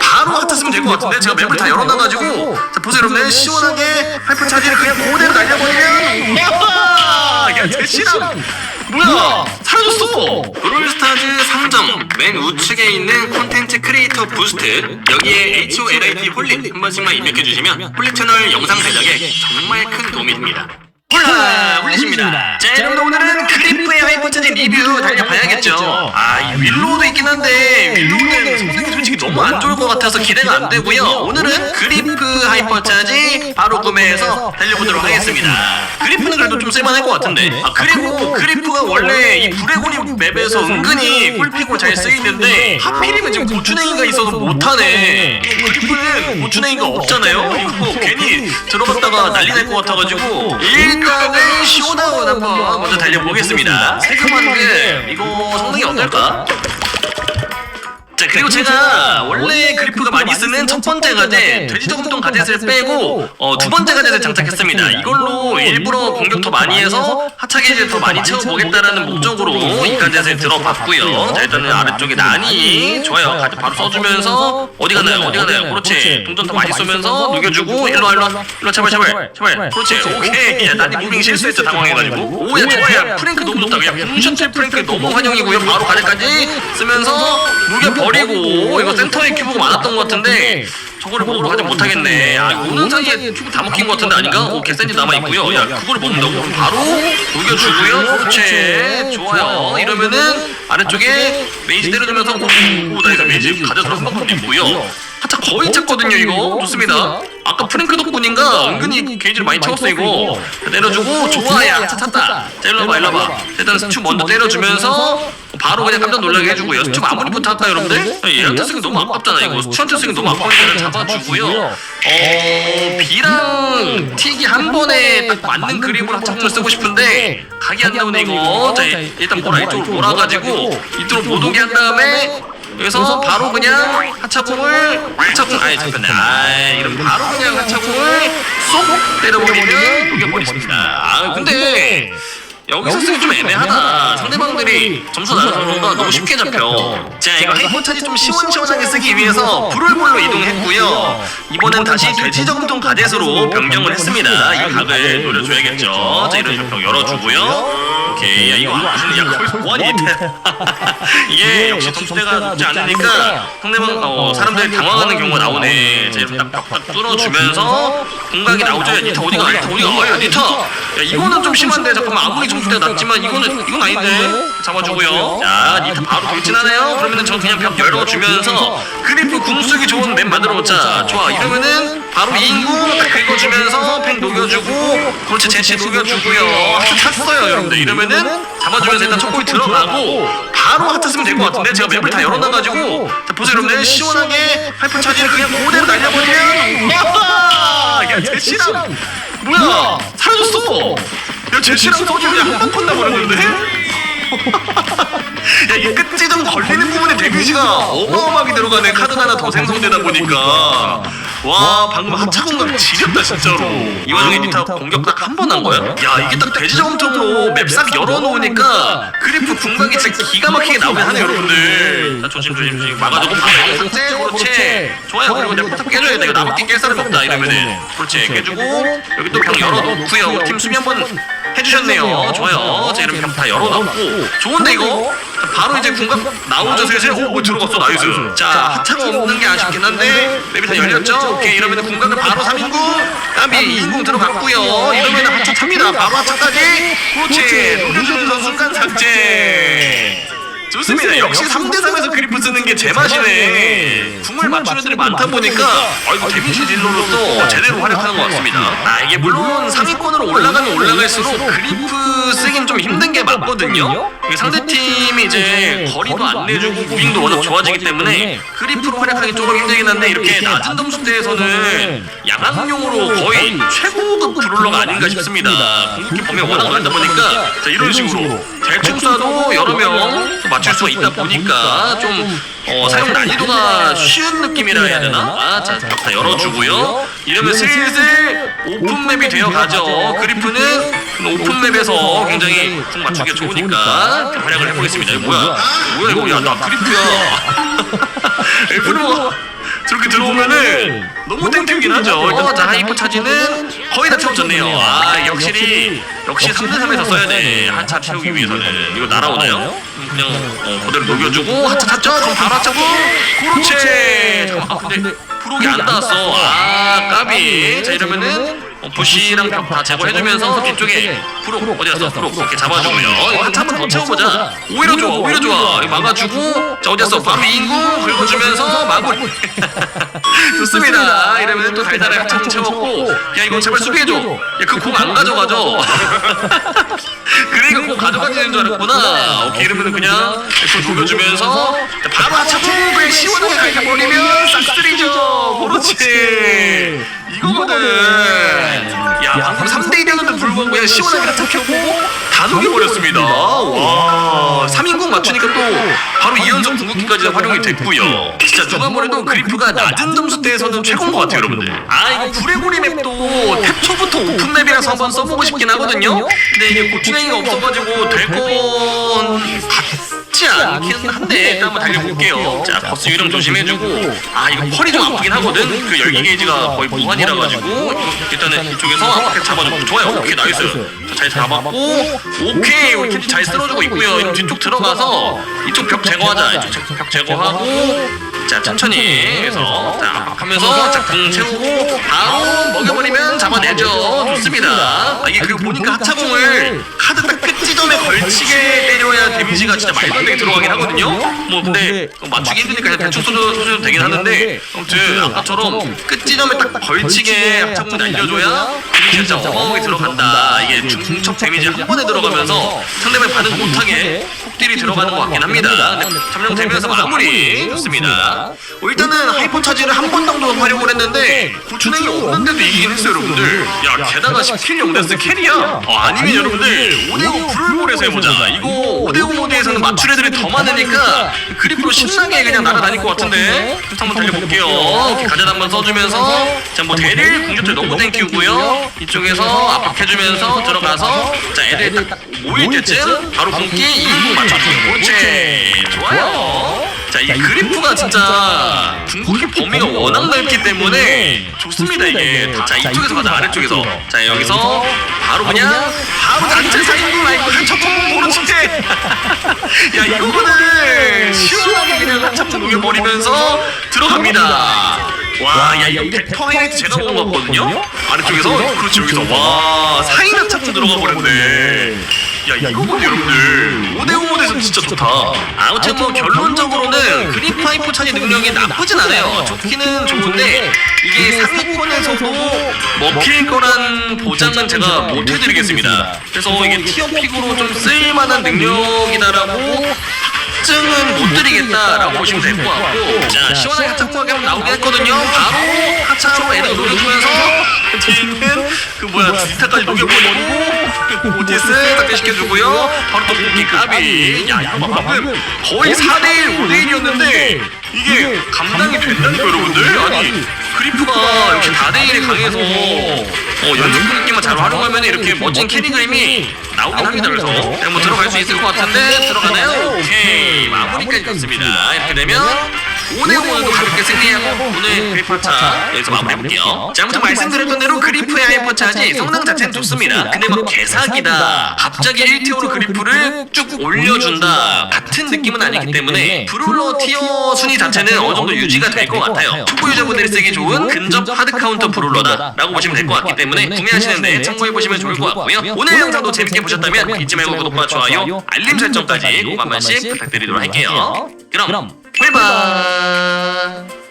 바로 같았으면 될 것 같은데? 제가 맵을 다 열어놔가지고 자 보세요 여러분들. 시원하게 하이퍼 차지를 그냥 그대로 날려버리면 야 대시랑 뭐야? 사라졌어. 브롤스타즈 상점. 맨 우측에 있는 콘텐츠 크리에이터 부스트. 여기에 HOLIT 홀릭 한 번씩만 입력해주시면 홀릭 채널 영상 제작에 정말 큰 도움이 됩니다 홀라 홀리십니다. 자 여러분들 오늘은 그리프의 하이퍼차지 리뷰 달려봐야겠죠. 아 이 윌로우도 있긴 한데 윌로우는 성능이 솔직히 너무 안 좋을 것 같아서 기대가 안 되고요. 오늘은 그리프 하이퍼차지 구매해서 달려보도록 하겠습니다. 그리프는 그래도 좀 쓸만할 것 같은데. 아 그리고 그리프가 원래 이 브레고니 맵에서 은근히 꿀피고 잘 쓰이는데 하필이면 지금 고추냉이가 있어서 못하네. 그리프는 고추냉이가 없잖아요. 이거 괜히 들어갔다가 난리 날 것 같아가지고 일단은 쇼다운 한번 먼저 달려보겠습니다. 세금한데 이거 성능이 어떨까? 자 그리고 제가 원래 그리프가 많이 쓰는 첫 번째 가젯 돼지저금통 가젯을 빼고 어, 두 번째 가젯을 장착했습니다. 이걸로 일부러 공격 더 많이 해서 하차 게이지를 더 많이 채워보겠다라는 목적으로 이 가젯을 들어봤고요. 자 일단은 아래쪽에 난이 좋아요. 가젯 바로 써주면서 어디 가나요? 어디 가나요? 그렇지. 동전 더 많이 쏘면서 녹여주고 일로와 일로와. 일로와. 제발 제발 제발 그렇지. 오케이. 야 난이 무빙 실수했죠 당황해가지고. 오야 좋아요. 프랭크 너무 좋다 그냥 붕셔틀 프랭크 너무 환영이고요 바로 가젯까지 쓰면서 녹여 버리고 이거 센터에 큐브가 많았던 것 같은데 저거를 먹으러 가지 못하겠네 아 오는 사이에 큐브 다 먹힌 것 같은데 아닌가? 오 개센지 남아있고요 야 그거를 먹는다고 바로 녹여주고요 그렇지 좋아요 이러면은 아래쪽에 메이지 때려주면서 오 나 이거 메이지 가져서 한 바퀴 있고요 하차 거의 찼거든요 이거 좋습니다 아까 프랭크 덕분인가 은근히 게이지를 많이 채웠어 이거. 자, 내려주고 좋아 야 하차 찼다. 자 일로 와봐 일로 와봐. 일단 스튜 먼저 때려주면서 바로 그냥 깜짝 놀라게 해주고요. 스튜 마무리부터 할까요 여러분들? 얘한테 쓰기 너무 아깝잖아 이거. 스튜한테 쓰기 너무 아까우니까 잡아주고요. 어... B랑 틱이 한 번에 딱 맞는 그립으로 하차공을 쓰고 싶은데 각이 안 나오네 이거. 자 일단 몰아 이쪽으로 몰아가지고 이쪽으로 못 오게 한 다음에 여기서 바로 그냥 하차공을 하차공 아예 잡혔네. 아 이런 바로 그냥 하차공을 쏙 때려버리면 녹여버리습니다. 아 근데 여기서 쓰기 좀 애매하다. 상대방들이 점수 나눠서 그런가 너무 쉽게 잡혀. 자 이거 하이퍼차지 좀 시원시원하게 쓰기 위해서 불을볼로 이동했고요. 이번엔 다시 돼지저금통 가젯으로 변경을 했습니다. 이 각을 노려줘야겠죠. 자 이런 식으로 열어주고요. 오케이. 야 이거 무슨 야 거기서 뭐하니 이게 역시 점수대가 높지 않으니까 상대방 어, 사람들이 당황하는 경우가 나오네. 자 이렇게 딱딱 뚫어주면서 공각이 나오죠. 야 니타 어디가 니타 어디가? 어야 니타. 야 이거는 좀 심한데 잠깐만 아무리 점수대가 낮지만 이거는 이건 아닌데? 잡아주고요. 자 니타 바로 돌진하네요. 그러면은 저 그냥 벽 열어주면서 그리프 궁수기 좋은 맵 만들어놓자. 좋아 이러면은 바로 인구 딱 긁어주면서 팩 녹여주고 그렇지 제치 녹여주고요. 하트 찼어요 여러분들. 이러면은 잡아주면서 일단 첫골 들어가고 바로 하트 쓰면 될 것 같은데? 제가 맵을 다 열어놔가지고. 자 보세요 여러분들. 시원하게 하이퍼 차지를 그냥 그대로 날려버리면 야 제시랑. 뭐야? 사라졌어 야 제시랑 서지 그냥 한방 컸나 버렸는데 야, 이 끝지점 걸리는 부분에 데미지가 어마어마하게 들어가네. 카드가 하나 더 생성되다 보니까. 와, 방금 하차공각 지렸다, 진짜로. 이 와중에 니타 공격 딱 한 번 한 거야? 야, 이게 딱 돼지저금통으로 맵싹 열어놓으니까 그리프 궁각이 진짜 기가 막히게 나오긴 하네, 여러분들. 자, 조심, 조심, 조심. 막아주고, 바로 삭제, 그렇지. 좋아요. 그리고 내가 포탑 깨줘야 돼. 이거 나밖에 깰 사람이 없다, 이러면은. 그렇지, 깨주고, 여기 또 병 열어놓고요. 팀 수비 한번 해주셨네요. 좋아요. 자, 이렇게 다 열어놨고. 좋은데, 이거? 자, 바로 이제 궁각 나오죠, 슬슬. 오, 뭐 들어갔어, 나이스. 자, 하차가 없는 게 아쉽긴 한데, 맵이 다 열렸죠? 오케이, 이러면 궁각을 바로 3인구, 까비 2인구 들어갔고요. 이러면 하차 찹니다. 바로 하차까지. 그렇지. 녹여주면서 순간 삭제. 좋습니다. 역시 3대3에서 그리프 쓰는 게 제 맛이네. 궁을 맞추는 애들이 많다 보니까 아이고 데미지 딜러로서 제대로 활약하는 것 같습니다. 아 이게 물론 상위권으로 올라가면 올라갈수록 그리프 쓰긴 좀 힘든 게 맞거든요. 상대팀이 이제 거리도 안 내주고 무빙도 워낙 좋아지기 때문에 그리프로 활약하기 조금 힘들긴 한데 이렇게 낮은 점수대에서는 양악용으로 거의 최고급 브롤러가 아닌가 싶습니다. 궁극기 범위가 워낙 넓다 보니까 자 이런 식으로 대충 쏴도 여러 명또 맞출 수가 있다 보니까 좀 어, 사용 난이도가 쉬운 느낌이라 해야 되나? 아, 자, 벽다 열어주고요. 이러면 슬슬 오픈 맵이 되어 가죠. 그리프는 오픈 맵에서 굉장히 궁 맞추기가 좋으니까 활약을 해보겠습니다. 이거 뭐야? 뭐야 이거? 야, 나 그리프야. F로 저렇게 들어오면은 너무 땡큐긴 하죠. 일단 자 하이퍼 차지는 거의 다 채워졌네요. 아 역시 역시 3대 3에서 써야 돼. 한차 채우기 위해서는 이거 날아오나요? 음, 그냥 어, 그대로 녹여주고 하차 찼죠? 그럼 바로 하차고 그렇지. 잠깐만 아, 근데 프록이 안 닿았어. 아 까비. 자 이러면은 어, 부시랑 벽다 제거해주면서 뒤쪽에 프록 어디 갔어? 프록 이렇게 잡아주고요. 이거 한차 한번 더 채워보자. 오히려 좋아, 오히려 좋아. 이거 막아주고 자 어디 갔어? 바로 인구 긁어주면서 마무리. 좋습니다. 이러면 또 달달하게 참 채웠고 야 이거 제발 수비해줘. 야그 공 안 가져가죠. 그러니까 공 가져가지는 줄 알았구나. 오케이 이러면 그냥 녹여주면서 자, 바로 하차풍 그냥 시원하게 갈겨버리면 싹쓸이죠. 그렇지. 이거거든. 야 방금 3대 1이었는데 불구하고 그냥 시원하게 하차 펴고 다 녹여버렸습니다. 와 3인공 맞추니까 또 바로 2연속 궁극기까지 활용이 됐고요. 진짜 누가 뭐래도 그리프가 낮은 점수대에서는 최고인 것 같아요 여러분들. 아 이거 브레고리 맵도 탭 초부터 오픈 맵이라서 한번 써보고 싶긴 하거든요. 근데 이게 고추냉이가 없어가지고 될건 같 지 않긴 한데 일단 한번 달려볼게요. 자 버스 유령 조심해주고. 아 이거 펄이 좀 아프긴 하거든. 그 열기 게이지가 거의 무한이라 가지고. 일단은 이쪽에서 앞에 잡아주고. 좋아요. 오케이 나이스. 자, 잘 잡았고. 오케이. 우리 캔디 잘 쓸어주고 있고요. 이럼 뒤쪽 들어가서 이쪽 벽 제거하자. 이쪽 제- 벽 제거하고. 자 천천히 해서 자 압박하면서 자궁 채우고 바로 먹여버리면 잡아내죠. 좋습니다. 아, 이게 그리고 보니까 하차공을 카드 딱 끝지점에 걸치게 데미지가 진짜 말도 안 되게 들어가긴 하거든요. 뭐 근데 맞추기 힘드니까 그냥 대충 쏘셔도 되긴 하는데 아무튼 아까처럼 끝지점에 딱 걸치게 하차공 날려줘야 데미지가 진짜 어마어마하게 들어간다. 이게 중첩 데미지 한 번에 들어가면서 상대방이 반응 못하게 폭딜이 들어가는 것 같긴 합니다. 점령되면서 마무리 좋습니다. 어, 일단은 하이퍼 차지를 한 번 정도 활용을 했는데 고추냉이 없는데도 이기긴 했어요 여러분들 야 게다가 10킬 0데스 캐리야 어, 아니면 여러분들 5대5 풀볼에서 해보자 이거 5대5 모드에서는 맞출 애들이 더 많으니까 그리프로 신나게 그냥 날아다닐 것 같은데 한번 달려볼게요. 이렇게 가전 한번 써주면서 자뭐 대릴 궁조틀 너무 땡기고요. 이쪽에서 압박해주면서 들어가서 자 애들 딱 모일 때쯤 바로 궁기 2분 맞춰주고 그렇지. 좋아요 자, 이 그리프가 진짜 궁극기 범위가 워낙 넓기 때문에 좋습니다, 이게. 자, 이쪽에서 가자, 아래쪽에서. 자, 여기서 바로 그냥 바로 단체 사인구 말고 한척통 모르지. 야, 이거는 시원하게 그냥 한척통 녹여버리면서 들어갑니다. 와, 야, 이거 벡터 하이라이트 제가 본것 같거든요? 아래쪽에서? 그렇지, 여기서. 와, 사인 한척통 들어가 버렸네. 야 이거는 여러분들. 5대5 모드에서 진짜 좋다. 아무튼 뭐 결론적으로는 그립 파이프 차지 능력이 나쁘진 않아요. 좋기는 좋은데 이게 상위권에서도 먹힐 거란 보장은 제가 못 해드리겠습니다. 그래서 이게 티어픽으로 좀 쓸만한 능력이다라고 확증은 못 드리겠다라고 보시면 될 것 같고. 자 시원하게 하차하게 나오긴 했거든요. 바로 하차로 애들 녹여주면서 뒤는 그 뭐야 디타까지 녹여버리고 오티스 탁대시켜주고요. 바로 또 공기 까비 야 이거 봐 방금 거의 4대1 5대1이었는데 이게 감당이 된다니까 여러분들. 아니 그리프가 역시 4대1에 강해서 어, 연속 끊기만 잘 활용하면 이렇게 멋진 캐리 그림이 나오긴 합니다. 그래서 한번 들어갈 수 있을 것 같은데 들어가나요? 오케이. 마무리까지 좋습니다. 이렇게 되면 5대5도 가볍게 승리하고 오늘 그리프차 여기서 마무리해볼게요. 자 아무튼 말씀드렸던 대로 그리프의 하이퍼차지 성능 자체는 좋습니다. 근데 막 개사기다 갑자기 1티어로 그리프를 쭉 올려준다. 같은 느낌은 아니기 때문에 브롤러 티어 순위 자체는 어느 정도 유지가 될 것 같아요. 초보 유저분들이 쓰기 좋은 근접 하드 카운터 브롤러다 라고 보시면 될 것 같기 때문에 구매하시는데 참고해보시면 좋을 것 같고요. 오늘 영상도 재밌게 보셨다면 잊지 말고 구독과 좋아요 알림 설정까지 꼭 한 번씩 부탁드리도록 할게요 그럼 꿀밤